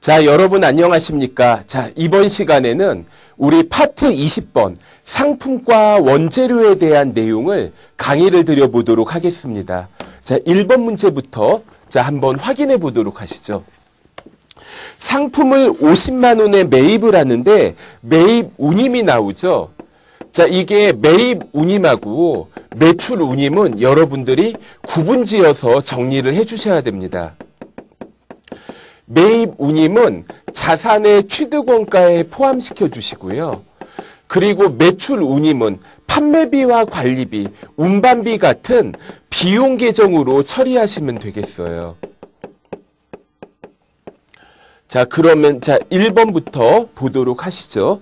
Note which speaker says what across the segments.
Speaker 1: 자, 여러분 안녕하십니까? 자, 이번 시간에는 우리 파트 20번 상품과 원재료에 대한 내용을 강의를 드려보도록 하겠습니다. 자, 1번 문제부터 자, 한번 확인해 보도록 하시죠. 상품을 50만 원에 매입을 하는데 매입 운임이 나오죠. 자, 이게 매입 운임하고 매출 운임은 여러분들이 구분지어서 정리를 해 주셔야 됩니다. 매입 운임은 자산의 취득 원가에 포함시켜 주시고요. 그리고 매출 운임은 판매비와 관리비, 운반비 같은 비용 계정으로 처리하시면 되겠어요. 자, 그러면 자, 1번부터 보도록 하시죠.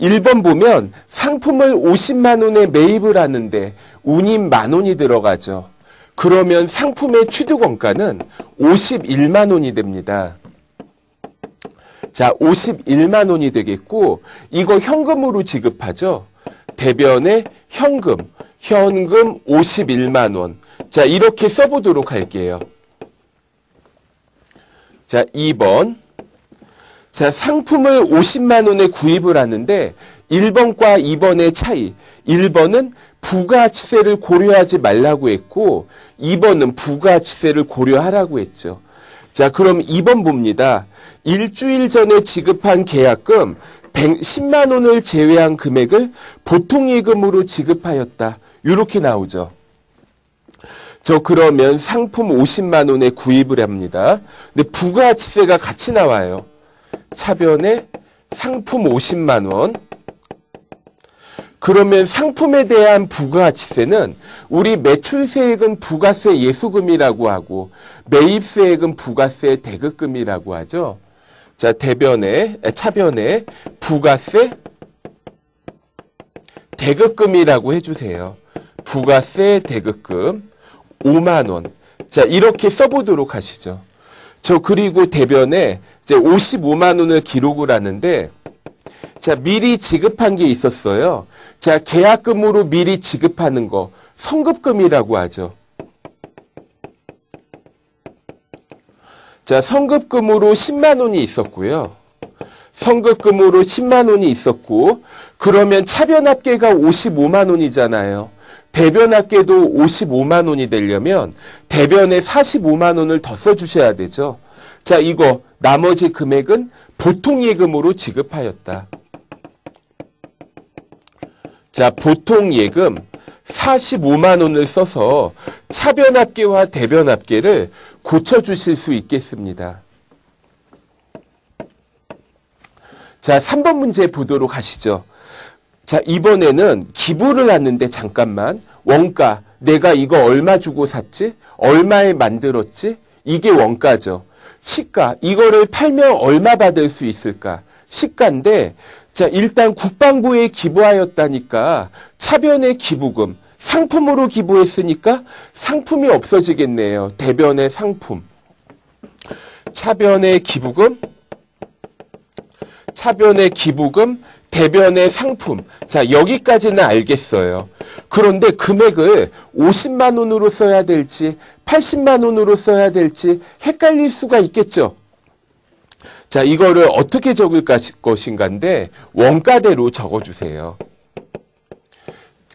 Speaker 1: 1번 보면 상품을 50만 원에 매입을 하는데 운임 만 원이 들어가죠. 그러면 상품의 취득 원가는 51만 원이 됩니다. 자, 51만 원이 되겠고 이거 현금으로 지급하죠. 대변에 현금, 현금 51만 원. 자, 이렇게 써보도록 할게요. 자, 2번. 자, 상품을 50만 원에 구입을 하는데 1번과 2번의 차이. 1번은 부가치세를 고려하지 말라고 했고 2번은 부가치세를 고려하라고 했죠. 자, 그럼 2번 봅니다. 일주일 전에 지급한 계약금 110만 원을 제외한 금액을 보통 예금으로 지급하였다. 이렇게 나오죠. 저 그러면 상품 50만 원에 구입을 합니다. 근데 부가치세가 같이 나와요. 차변에 상품 50만 원. 그러면 상품에 대한 부가치세는 우리 매출세액은 부가세 예수금이라고 하고 매입세액은 부가세 대급금이라고 하죠. 자, 대변에, 차변에 부가세 대급금이라고 해주세요. 부가세 대급금 5만원. 자, 이렇게 써보도록 하시죠. 저 그리고 대변에 이제 55만원을 기록을 하는데, 자, 미리 지급한 게 있었어요. 자, 계약금으로 미리 지급하는 거, 성급금이라고 하죠. 자, 성급금으로 10만 원이 있었고요. 성급금으로 10만 원이 있었고, 그러면 차변합계가 55만 원이잖아요. 대변합계도 55만 원이 되려면 대변에 45만 원을 더 써주셔야 되죠. 자, 이거 나머지 금액은 보통 예금으로 지급하였다. 자, 보통 예금 45만 원을 써서 차변합계와 대변합계를 고쳐주실 수 있겠습니다. 자, 3번 문제 보도록 하시죠. 자, 이번에는 기부를 하는데 잠깐만 원가 내가 이거 얼마 주고 샀지? 얼마에 만들었지? 이게 원가죠. 시가 이거를 팔면 얼마 받을 수 있을까? 시가인데 자, 일단 국방부에 기부하였다니까 차변의 기부금 상품으로 기부했으니까 상품이 없어지겠네요. 대변의 상품. 차변의 기부금, 차변의 기부금, 대변의 상품. 자, 여기까지는 알겠어요. 그런데 금액을 50만 원으로 써야 될지 80만 원으로 써야 될지 헷갈릴 수가 있겠죠. 자, 이거를 어떻게 적을 것인가인데 원가대로 적어주세요.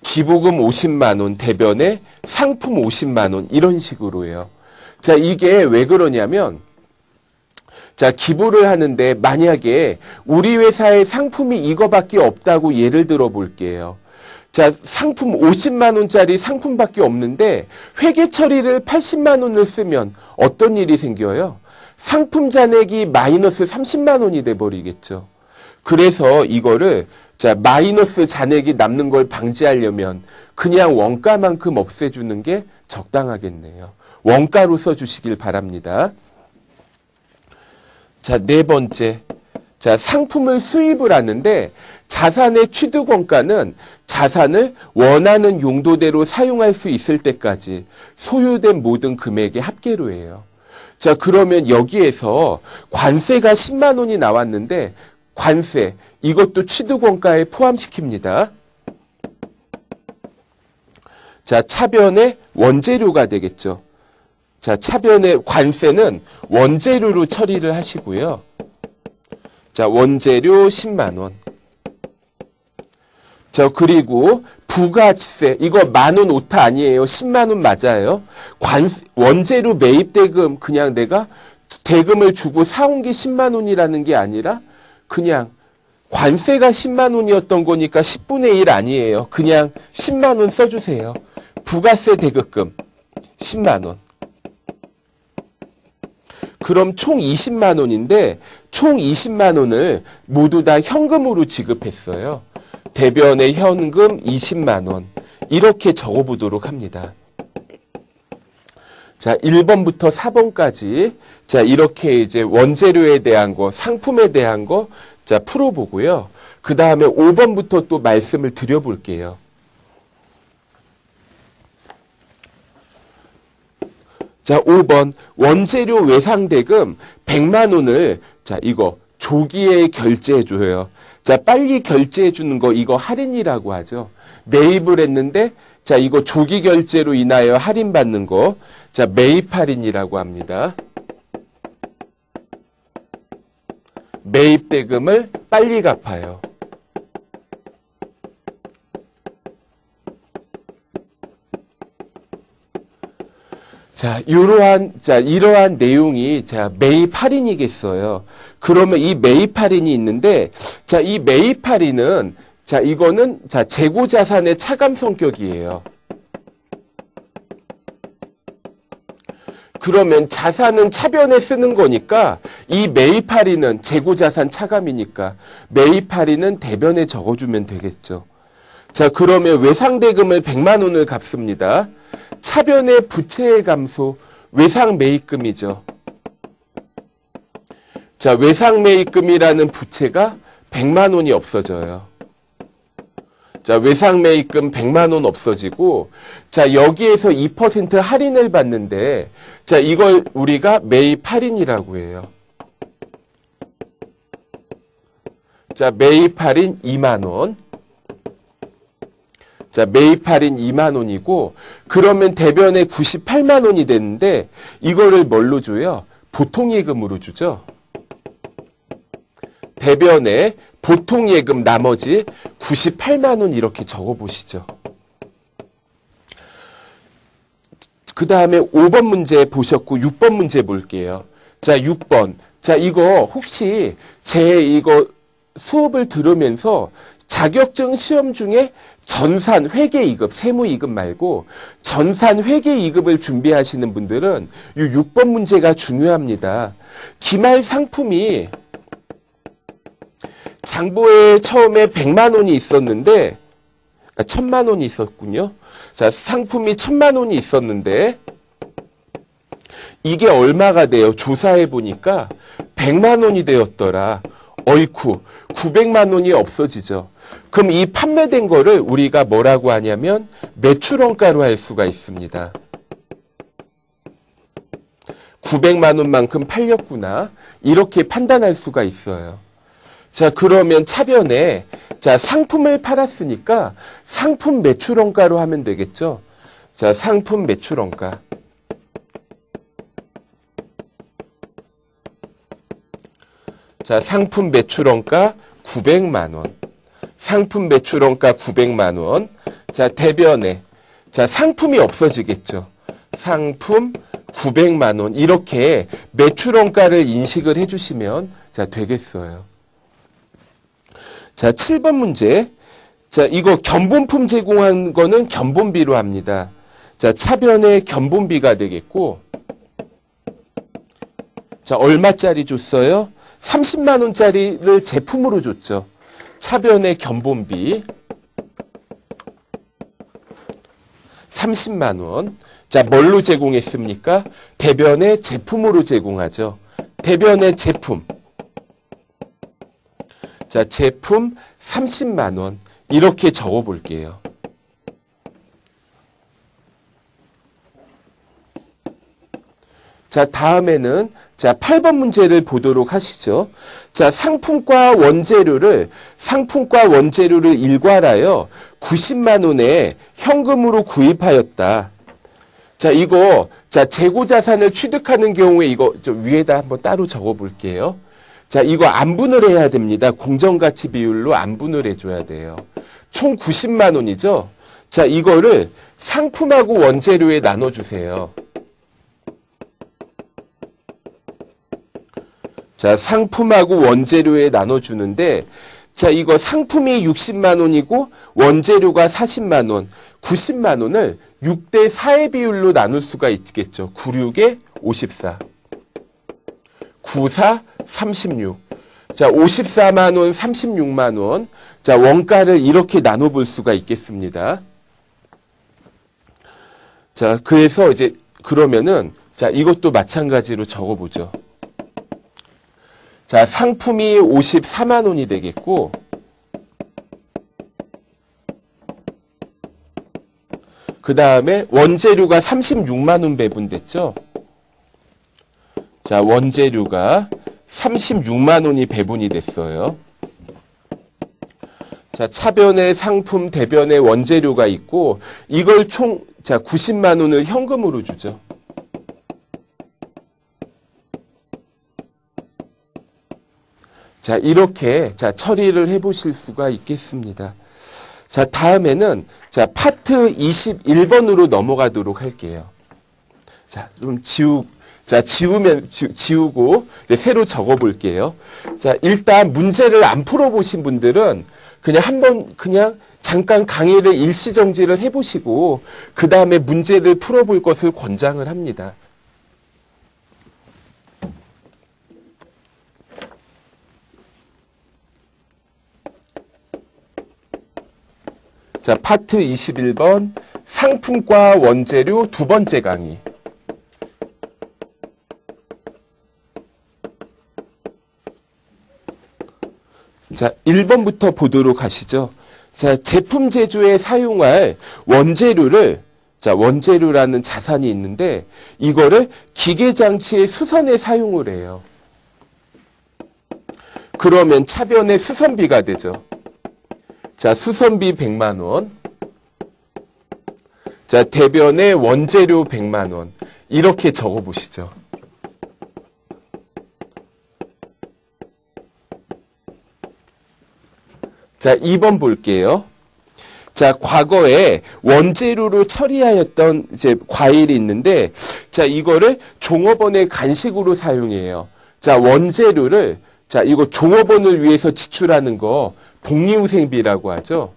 Speaker 1: 기부금 50만 원, 대변에 상품 50만 원 이런 식으로요. 자, 이게 왜 그러냐면 자, 기부를 하는데 만약에 우리 회사의 상품이 이거밖에 없다고 예를 들어 볼게요. 자, 상품 50만 원짜리 상품밖에 없는데 회계 처리를 80만 원을 쓰면 어떤 일이 생겨요? 상품 잔액이 마이너스 30만 원이 돼 버리겠죠. 그래서 이거를 자, 마이너스 잔액이 남는 걸 방지하려면 그냥 원가만큼 없애주는 게 적당하겠네요. 원가로 써주시길 바랍니다. 자, 네 번째. 자, 상품을 수입을 하는데 자산의 취득 원가는 자산을 원하는 용도대로 사용할 수 있을 때까지 소유된 모든 금액의 합계로 해요. 자, 그러면 여기에서 관세가 10만 원이 나왔는데 관세, 이것도 취득원가에 포함시킵니다. 자, 차변의 원재료가 되겠죠. 자, 차변의 관세는 원재료로 처리를 하시고요. 자, 원재료 10만 원. 자, 그리고 부가지세. 이거 만원 오타 아니에요. 10만 원 맞아요. 관 원재료 매입 대금 그냥 내가 대금을 주고 사온 게 10만 원이라는 게 아니라 그냥 관세가 10만 원이었던 거니까 10분의 1 아니에요. 그냥 10만 원 써주세요. 부가세 대급금 10만 원. 그럼 총 20만 원인데 총 20만 원을 모두 다 현금으로 지급했어요. 대변의 현금 20만 원. 이렇게 적어보도록 합니다. 자, 1번부터 4번까지 자, 이렇게 이제 원재료에 대한 거, 상품에 대한 거 자, 풀어 보고요. 그 다음에 5번부터 또 말씀을 드려볼게요. 자, 5번. 원재료 외상대금 100만 원을 자, 이거 조기에 결제해 줘요. 자, 빨리 결제해 주는 거 이거 할인이라고 하죠. 매입을 했는데 자, 이거 조기 결제로 인하여 할인 받는 거 자, 매입 할인이라고 합니다. 매입 대금을 빨리 갚아요. 자, 이러한, 자, 이러한 내용이, 자, 매입 할인이겠어요. 그러면 이 할인이 있는데, 자, 이 할인은, 자, 이거는, 자, 재고 자산의 차감 성격이에요. 그러면 자산은 차변에 쓰는 거니까 이 매입 할인은 재고 자산 차감이니까 할인은 대변에 적어주면 되겠죠. 자, 그러면 외상대금을 100만 원을 갚습니다. 차변의 부채의 감소, 외상 매입금이죠. 자, 외상 매입금이라는 부채가 100만 원이 없어져요. 자, 외상 매입금 100만 원 없어지고 자, 여기에서 2% 할인을 받는데 자, 이걸 우리가 매입 할인이라고 해요. 자, 매입 할인 2만 원. 자, 매입 할인 2만 원이고 그러면 대변에 98만 원이 됐는데 이거를 뭘로 줘요? 보통 예금으로 주죠. 대변에 보통 예금 나머지 98만 원 이렇게 적어 보시죠. 그 다음에 5번 문제 보셨고 6번 문제 볼게요. 자, 6번. 자, 이거 혹시 제 이거 수업을 들으면서 자격증 시험 중에 전산 회계 이급, 세무 이급 말고 전산 회계 이급을 준비하시는 분들은 이 6번 문제가 중요합니다. 기말 상품이 장부에 처음에 100만 원이 있었는데 아, 1000만 원이 있었군요. 자, 상품이 1000만 원이 있었는데 이게 얼마가 돼요? 조사해 보니까 100만 원이 되었더라. 어이쿠, 900만 원이 없어지죠. 그럼 이 판매된 거를 우리가 뭐라고 하냐면 매출원가로 할 수가 있습니다. 900만 원만큼 팔렸구나. 이렇게 판단할 수가 있어요. 자, 그러면 차변에 자, 상품을 팔았으니까 상품 매출원가로 하면 되겠죠. 자, 상품 매출원가. 자, 상품 매출원가 900만 원. 상품 매출원가 900만 원. 자, 대변에 자, 상품이 없어지겠죠. 상품 900만 원. 이렇게 매출원가를 인식을 해 주시면 자, 되겠어요. 자, 7번 문제. 자, 이거 견본품 제공한 거는 견본비로 합니다. 자, 차변의 견본비가 되겠고 자, 얼마짜리 줬어요? 30만 원짜리를 제품으로 줬죠. 차변의 견본비 30만 원. 자, 뭘로 제공했습니까? 대변의 제품으로 제공하죠. 대변의 제품. 자, 제품 30만 원. 이렇게 적어 볼게요. 자, 다음에는 자, 8번 문제를 보도록 하시죠. 자, 상품과 원재료를 상품과 원재료를 일괄하여 90만 원에 현금으로 구입하였다. 자, 이거 자, 재고 자산을 취득하는 경우에 이거 좀 위에다 한번 따로 적어 볼게요. 자, 이거 안분을 해야 됩니다. 공정가치 비율로 안분을 해줘야 돼요. 총 90만 원이죠? 자, 이거를 상품하고 원재료에 나눠주세요. 자, 상품하고 원재료에 나눠주는데, 자, 이거 상품이 60만 원이고 원재료가 40만 원, 90만 원을 6대 4의 비율로 나눌 수가 있겠죠. 96에 54. 94, 36. 자, 54만 원, 36만 원. 자, 원가를 이렇게 나눠 볼 수가 있겠습니다. 자, 그래서 이제 그러면은 자, 이것도 마찬가지로 적어 보죠. 자, 상품이 54만 원이 되겠고 그 다음에 원재료가 36만 원 배분됐죠. 자, 원재료가 36만 원이 배분이 됐어요. 자, 차변에 상품, 대변에 원재료가 있고 이걸 총 자, 90만 원을 현금으로 주죠. 자, 이렇게 자, 처리를 해 보실 수가 있겠습니다. 자, 다음에는 자, 파트 21번으로 넘어가도록 할게요. 자, 좀 지우 자, 지우면 지, 우고 새로 적어 볼게요. 자, 일단 문제를 안 풀어 보신 분들은 그냥 한번 그냥 잠깐 강의를 일시 정지를 해 보시고 그 다음에 문제를 풀어 볼 것을 권장을 합니다. 자, 파트 21번 상품과 원재료 두 번째 강의. 자, 1번부터 보도록 하시죠. 자, 제품 제조에 사용할 원재료를 자, 원재료라는 자산이 있는데 이거를 기계 장치의 수선에 사용을 해요. 그러면 차변의 수선비가 되죠. 자, 수선비 100만 원. 자, 대변의 원재료 100만 원. 이렇게 적어 보시죠. 자, 2번 볼게요. 자, 과거에 원재료로 처리하였던 이제 과일이 있는데, 자, 이거를 종업원의 간식으로 사용해요. 자, 원재료를, 자, 이거 종업원을 위해서 지출하는 거, 복리후생비라고 하죠.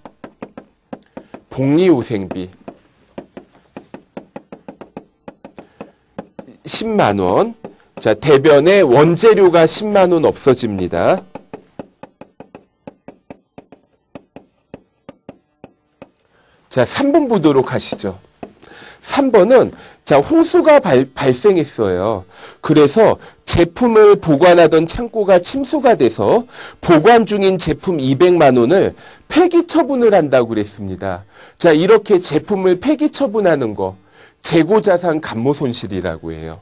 Speaker 1: 복리후생비. 10만원. 자, 대변에 원재료가 10만원 없어집니다. 자, 3번 보도록 하시죠. 3번은 자, 홍수가 발, 발생했어요. 그래서 제품을 보관하던 창고가 침수가 돼서 보관 중인 제품 200만 원을 폐기 처분을 한다고 그랬습니다. 자, 이렇게 제품을 폐기 처분하는 거 재고 자산 감모 손실이라고 해요.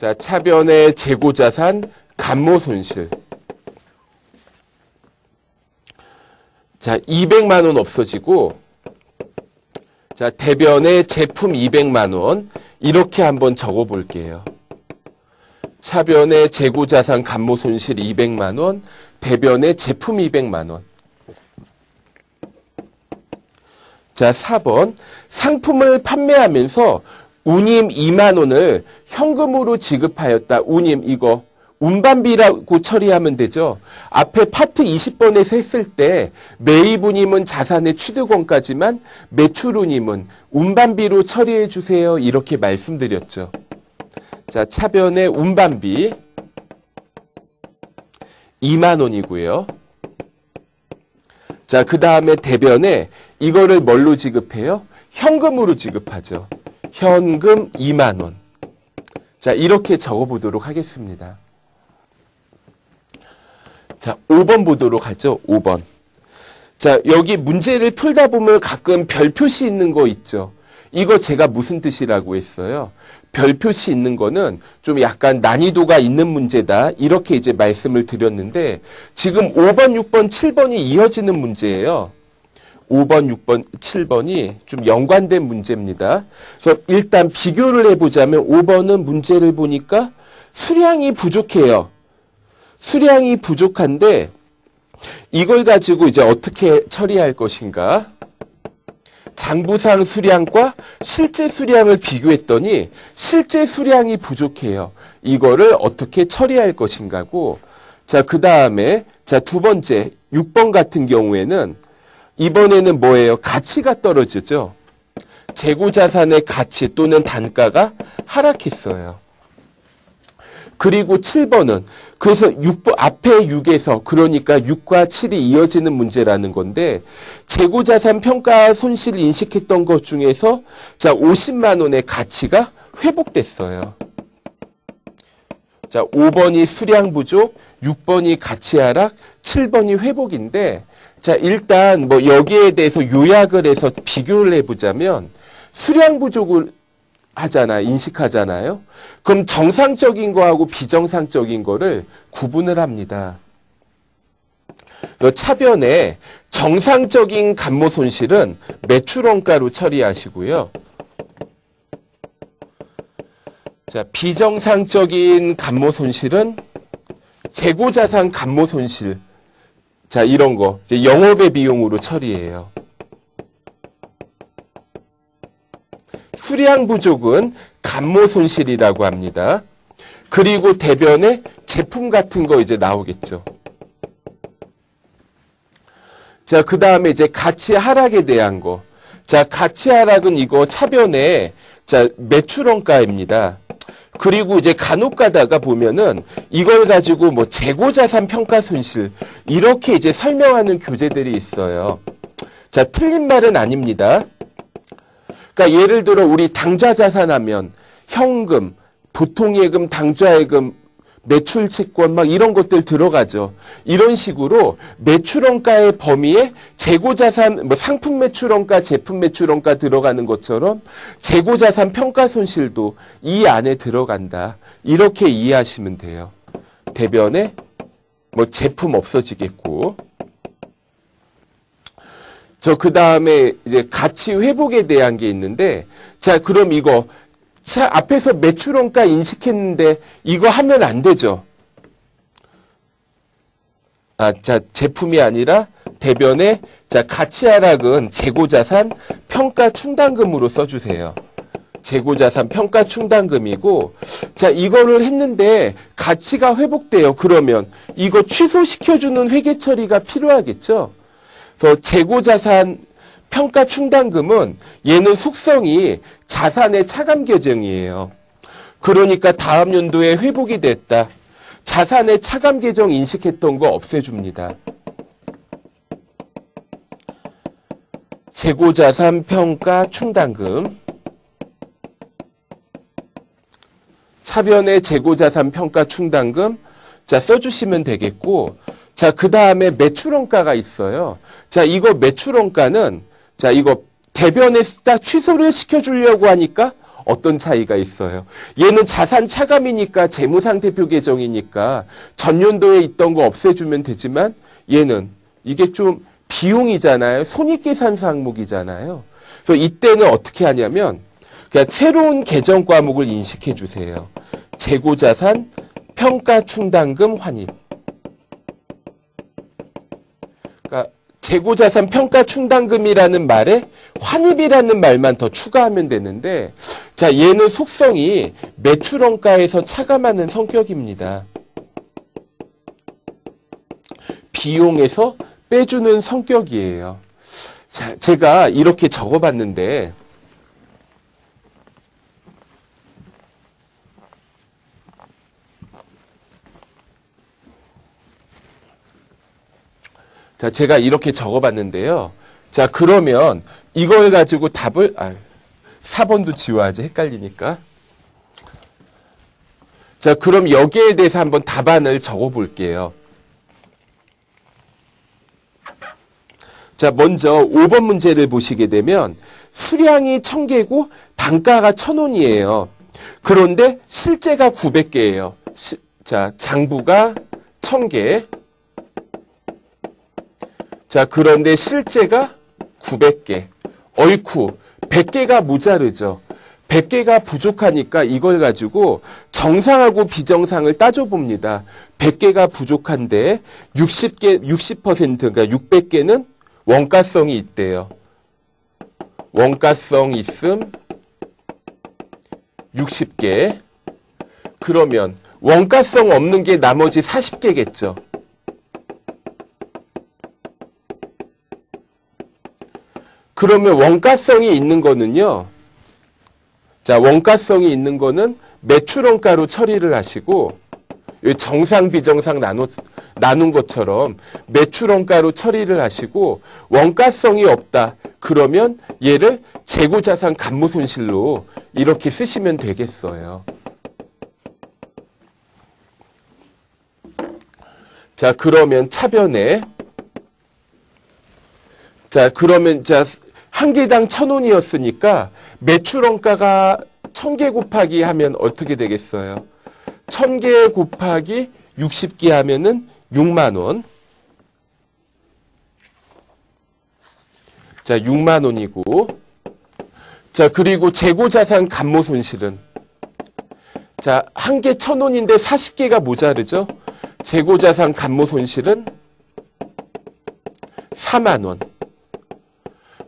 Speaker 1: 자, 차변의 재고 자산 감모 손실. 자, 200만 원 없어지고 자, 대변에 제품 200만 원 이렇게 한번 적어 볼게요. 차변에 재고 자산 감모 손실 200만 원, 대변에 제품 200만 원. 자, 4번 상품을 판매하면서 운임 2만 원을 현금으로 지급하였다. 운임 이거 운반비라고 처리하면 되죠. 앞에 파트 20번에서 했을 때 매입운임은 자산의 취득원까지만 매출운임은 운반비로 처리해 주세요. 이렇게 말씀드렸죠. 자, 차변의 운반비 2만 원이고요. 자, 그 다음에 대변에 이거를 뭘로 지급해요? 현금으로 지급하죠. 현금 2만 원. 자, 이렇게 적어 보도록 하겠습니다. 자, 5번 보도록 하죠. 5번. 자, 여기 문제를 풀다 보면 가끔 별 표시 있는 거 있죠. 이거 제가 무슨 뜻이라고 했어요? 별 표시 있는 거는 좀 약간 난이도가 있는 문제다. 이렇게 이제 말씀을 드렸는데 지금 5번, 6번, 7번이 이어지는 문제예요. 5번, 6번, 7번이 좀 연관된 문제입니다. 그래서 일단 비교를 해보자면 5번은 문제를 보니까 수량이 부족해요. 수량이 부족한데 이걸 가지고 이제 어떻게 처리할 것인가? 장부상 수량과 실제 수량을 비교했더니 실제 수량이 부족해요. 이거를 어떻게 처리할 것인가고 자, 그 다음에 자, 두 번째 6번 같은 경우에는 이번에는 뭐예요? 가치가 떨어지죠. 재고 자산의 가치 또는 단가가 하락했어요. 그리고 7번은 그래서 6번 앞에 6에서 그러니까 6과 7이 이어지는 문제라는 건데 재고 자산 평가 손실 인식했던 것 중에서 자 50만 원의 가치가 회복됐어요. 자 5번이 수량 부족, 6번이 가치 하락, 7번이 회복인데 자 일단 뭐 여기에 대해서 요약을 해서 비교를 해보자면 수량 부족을 하잖아, 인식하잖아요. 그럼 정상적인 거하고 비정상적인 거를 구분을 합니다. 차변에 정상적인 감모 손실은 매출 원가로 처리하시고요. 자, 비정상적인 감모 손실은 재고 자산 감모 손실. 자, 이런 거 영업의 비용으로 처리해요. 수량 부족은 감모 손실이라고 합니다. 그리고 대변에 제품 같은 거 이제 나오겠죠. 자, 그 다음에 이제 가치 하락에 대한 거. 자, 가치 하락은 이거 차변에 자, 매출원가입니다. 그리고 이제 간혹 가다가 보면은 이걸 가지고 뭐 재고자산 평가 손실 이렇게 이제 설명하는 교재들이 있어요. 자, 틀린 말은 아닙니다. 그러니까 예를 들어 우리 당좌 자산하면 현금, 보통예금, 당좌예금, 매출 채권 막 이런 것들 들어가죠. 이런 식으로 매출원가의 범위에 재고자산, 뭐 상품 매출원가, 제품 매출원가 들어가는 것처럼 재고자산 평가 손실도 이 안에 들어간다. 이렇게 이해하시면 돼요. 대변에 뭐 제품 없어지겠고 저 그 다음에 이제 가치 회복에 대한 게 있는데 자 그럼 이거 자 앞에서 매출원가 인식했는데 이거 하면 안 되죠. 아, 자 제품이 아니라 대변에 자 가치 하락은 재고자산 평가 충당금으로 써주세요. 재고자산 평가 충당금이고 자 이거를 했는데 가치가 회복돼요. 그러면 이거 취소시켜주는 회계 처리가 필요하겠죠. 그래서 재고자산 평가 충당금은 얘는 속성이 자산의 차감 계정이에요. 그러니까 다음 연도에 회복이 됐다. 자산의 차감 계정 인식했던 거 없애줍니다. 재고자산 평가 충당금 차변의 재고자산 평가 충당금 자 써주시면 되겠고 자 그 다음에 매출원가가 있어요. 자 이거 매출원가는 자, 이거 대변에 딱 취소를 시켜주려고 하니까 어떤 차이가 있어요. 얘는 자산 차감이니까 재무상태표 계정이니까 전년도에 있던 거 없애주면 되지만 얘는 이게 좀 비용이잖아요. 손익계산서 항목이잖아요. 그래서 이때는 어떻게 하냐면 그냥 새로운 계정 과목을 인식해 주세요. 재고자산, 평가충당금, 환입. 그러니까 재고자산 평가 충당금이라는 말에 환입이라는 말만 더 추가하면 되는데 자 얘는 속성이 매출원가에서 차감하는 성격입니다. 비용에서 빼주는 성격이에요. 자, 제가 이렇게 적어봤는데 자, 제가 이렇게 적어봤는데요. 자, 그러면 이걸 가지고 답을, 아, 4번도 지워야지. 헷갈리니까. 자, 그럼 여기에 대해서 한번 답안을 적어볼게요. 자, 먼저 5번 문제를 보시게 되면 수량이 1000개고 단가가 1000원이에요. 그런데 실제가 900개예요. 시, 자, 장부가 1000개, 자, 그런데 실제가 900개. 어이쿠, 100개가 모자르죠. 100개가 부족하니까 이걸 가지고 정상하고 비정상을 따져봅니다. 100개가 부족한데 60개, 60% 그러니까 600개는 원가성이 있대요. 원가성 있음 60개. 그러면 원가성 없는 게 나머지 40개겠죠. 그러면 원가성이 있는 거는요. 자, 원가성이 있는 거는 매출 원가로 처리를 하시고 정상 비정상 나눠 나눈 것처럼 매출 원가로 처리를 하시고 원가성이 없다. 그러면 얘를 재고 자산 감모 손실로 이렇게 쓰시면 되겠어요. 자, 그러면 차변에 자, 그러면 자, 한 개당 천 원이었으니까 매출 원가가 천 개 곱하기 하면 어떻게 되겠어요? 천 개 곱하기 60개 하면은 6만 원. 자, 6만 원이고. 자, 그리고 재고 자산 감모 손실은 자, 한 개 천 원인데 40개가 모자르죠? 재고 자산 감모 손실은 4만 원.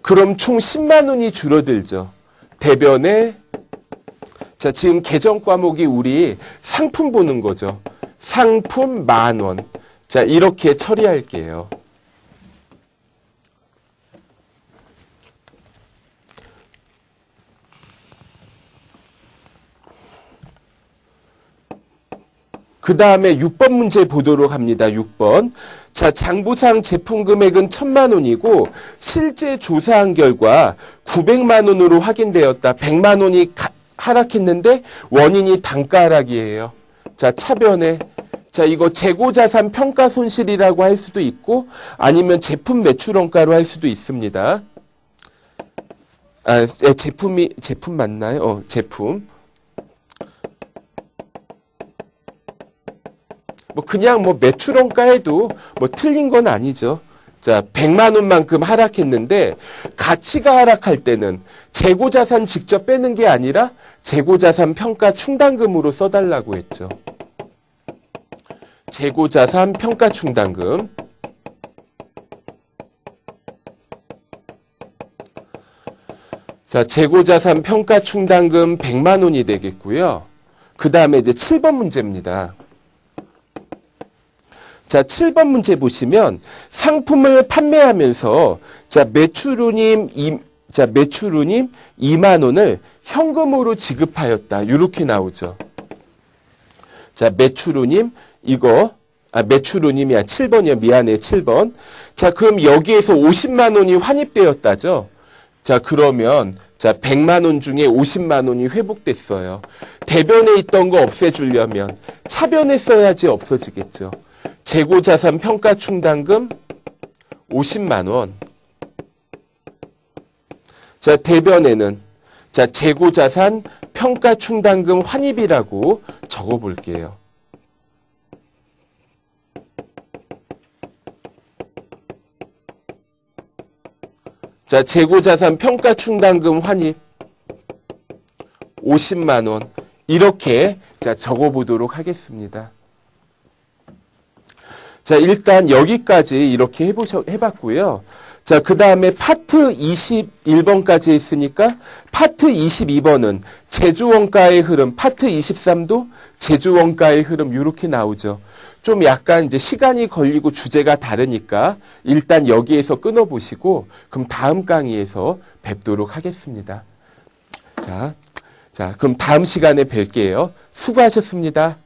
Speaker 1: 그럼 총 10만 원이 줄어들죠. 대변에 자, 지금 계정 과목이 우리 상품 보는 거죠. 상품 만 원. 자, 이렇게 처리할게요. 그 다음에 6번 문제 보도록 합니다. 6번. 자, 장부상 제품 금액은 1000만 원이고 실제 조사한 결과 900만 원으로 확인되었다. 100만 원이 가, 하락했는데 원인이 단가 하락이에요. 자, 차변에 자, 이거 재고자산 평가 손실이라고 할 수도 있고 아니면 제품 매출 원가로 할 수도 있습니다. 아, 제품이 제품 맞나요? 어, 제품. 뭐 그냥 뭐 매출 원가에도 뭐 틀린 건 아니죠. 자, 100만 원만큼 하락했는데 가치가 하락할 때는 재고 자산 직접 빼는 게 아니라 재고 자산 평가 충당금으로 써 달라고 했죠. 재고 자산 평가 충당금 자, 재고 자산 평가 충당금 100만 원이 되겠고요. 그 다음에 이제 7번 문제입니다. 자, 7번 문제 보시면 상품을 판매하면서 자, 매출우님 이, 자, 매출우님 2만 원을 현금으로 지급하였다. 이렇게 나오죠. 자, 매출우님 이거 아, 매출우님이야. 7번이야. 미안해. 7번. 자, 그럼 여기에서 50만 원이 환입되었다죠. 자, 그러면 자, 100만 원 중에 50만 원이 회복됐어요. 대변에 있던 거 없애주려면 차변에 써야지 없어지겠죠. 재고자산 평가 충당금 50만 원. 자, 대변에는 자, 재고자산 평가 충당금 환입이라고 적어 볼게요. 자, 재고자산 평가 충당금 환입 50만 원. 이렇게 자, 적어 보도록 하겠습니다. 자, 일단 여기까지 이렇게 해보셔, 해봤고요. 자, 그 다음에 파트 21번까지 했으니까 파트 22번은 제주원가의 흐름, 파트 23도 제주원가의 흐름 이렇게 나오죠. 좀 약간 이제 시간이 걸리고 주제가 다르니까 일단 여기에서 끊어보시고 그럼 다음 강의에서 뵙도록 하겠습니다. 자, 자, 그럼 다음 시간에 뵐게요. 수고하셨습니다.